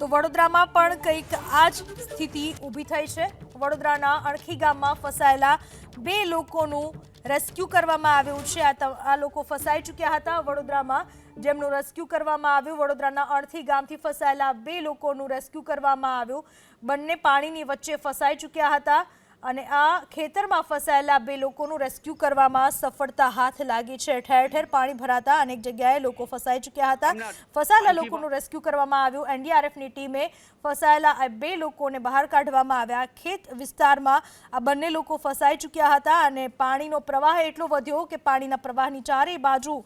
તો વડોદરામાં પણ કંઈક આ જ સ્થિતિ ઊભી થઈ છે. વડોદરાના અણખી ગામમાં ફસાયેલા બે લોકોનું રેસ્ક્યુ કરવામાં આવ્યું છે. આ લોકો ફસાઈ ચૂક્યા હતા. વડોદરામાં જેમનું રેસ્ક્યુ કરવામાં આવ્યું, વડોદરાના અણથી ગામથી ફસાયેલા બે લોકોનું રેસ્ક્યુ કરવામાં આવ્યું. બંને પાણીની વચ્ચે ફસાઈ ચૂક્યા હતા. અને આ ખેતરમાં ફસાયેલા બે લોકોનું રેસ્ક્યુ કરવામાં સફળતા હાથ લાગી છે. ઠેર ઠેર પાણી ભરાતા અનેક જગ્યાએ લોકો ફસાઈ ચૂક્યા હતા. ફસાયેલા લોકોનું રેસ્ક્યુ કરવામાં આવ્યું. એનડીઆરએફની ટીમે ફસાયેલા આ બે લોકોને બહાર કાઢવામાં આવ્યા. ખેત વિસ્તારમાં આ બંને લોકો ફસાઈ ચૂક્યા હતા અને પાણીનો પ્રવાહ એટલો વધ્યો કે પાણીના પ્રવાહની ચારેય બાજુ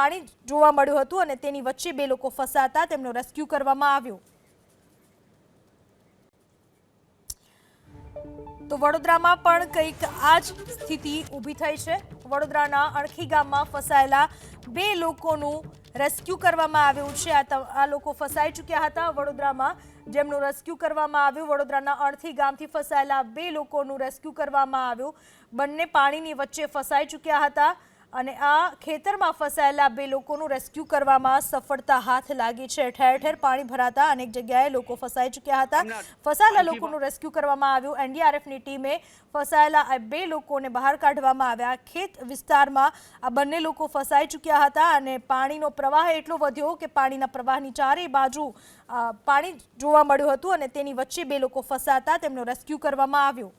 પાણી જોવા મળ્યું હતું અને તેની વચ્ચે બે લોકો ફસાતા. તેમનો રેસ્ક્યુ કરવામાં આવ્યો. તો વડોદરામાં પણ કંઈક આ જ સ્થિતિ ઊભી થઈ છે. વડોદરાના અણખી ગામમાં ફસાયેલા બે લોકોનું રેસ્ક્યુ કરવામાં આવ્યું છે. આ લોકો ફસાઈ ચૂક્યા હતા. વડોદરામાં જેમનું રેસ્ક્યુ કરવામાં આવ્યું, વડોદરાના અણથી ગામથી ફસાયેલા બે લોકોનું રેસ્ક્યુ કરવામાં આવ્યું. બંને પાણીની વચ્ચે ફસાઈ ચૂક્યા હતા. અને આ ખેતરમાં ફસાયેલા બે લોકોનું રેસ્ક્યુ કરવામાં સફળતા હાથ લાગી છે. ઠેર ઠેર પાણી ભરાતા અનેક જગ્યાએ લોકો ફસાઈ ચૂક્યા હતા. ફસાયેલા લોકોનું રેસ્ક્યુ કરવામાં આવ્યું. એનડીઆરએફની ટીમે ફસાયેલા આ બે લોકોને બહાર કાઢવામાં આવ્યા. ખેત વિસ્તારમાં આ બંને લોકો ફસાઈ ચૂક્યા હતા અને પાણીનો પ્રવાહ એટલો વધ્યો કે પાણીના પ્રવાહની ચારેય બાજુ પાણી જોવા મળ્યું હતું અને તેની વચ્ચે બે લોકો ફસાતા. તેમનો રેસ્ક્યુ કરવામાં આવ્યો.